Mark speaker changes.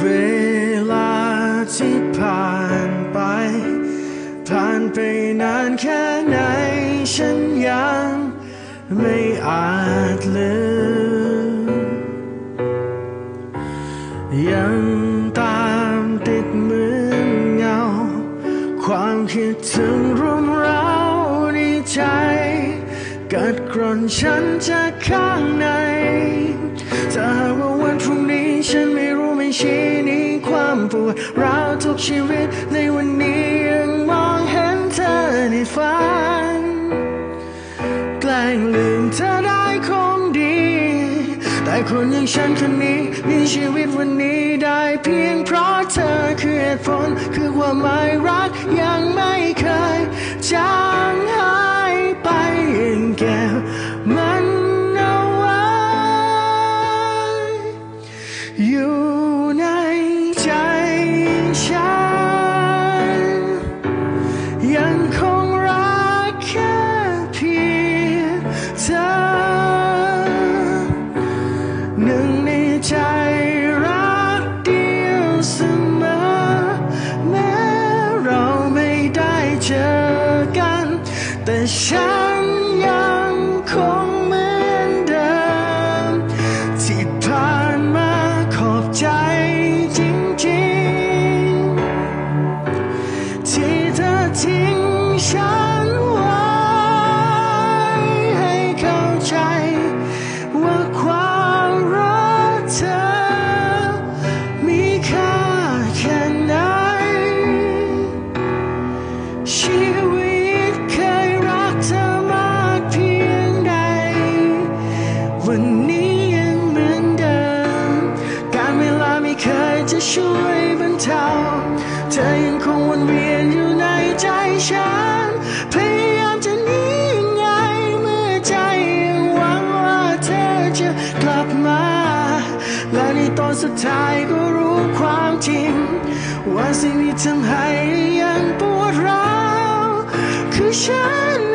Speaker 1: เวลาที่ผ่านไป ผ่านไปนานแค่ไหน ฉันยังไม่อาจลืม ยังตามติดเหมือนเงา ความคิดถึงรุมเร้าในใจ กัดกร่อนฉันจากข้างใน เราทุกชีวิตในวันนี้ยังมองเห็นเธอในฝันแกล้งลืมเธอได้คงดี แต่คนอย่างฉันคนนี้มีชีวิตวันนี้ได้เพียงเพราะเธอคือเหตุผลคือความหมายรัก ฉันยังคงเหมือนเดิม ที่ผ่านมาขอบใจจริงๆ ที่เธอทิ้งฉันไว้ให้เข้าใจ ว่าความรักเธอ มีค่าแค่ไหนชีวิต วันนี้ยังเหมือนเดิม การเวลาไม่เคยจะช่วยบรรเทา เธอยังคงวนเวียนอยู่ในใจฉัน พยายามจะหนียังไงเมื่อใจยังหวังว่าเธอจะกลับมา และในตอนสุดท้ายก็รู้ความจริง ว่าสิ่งที่ทำให้ยังปวดร้าวคือฉัน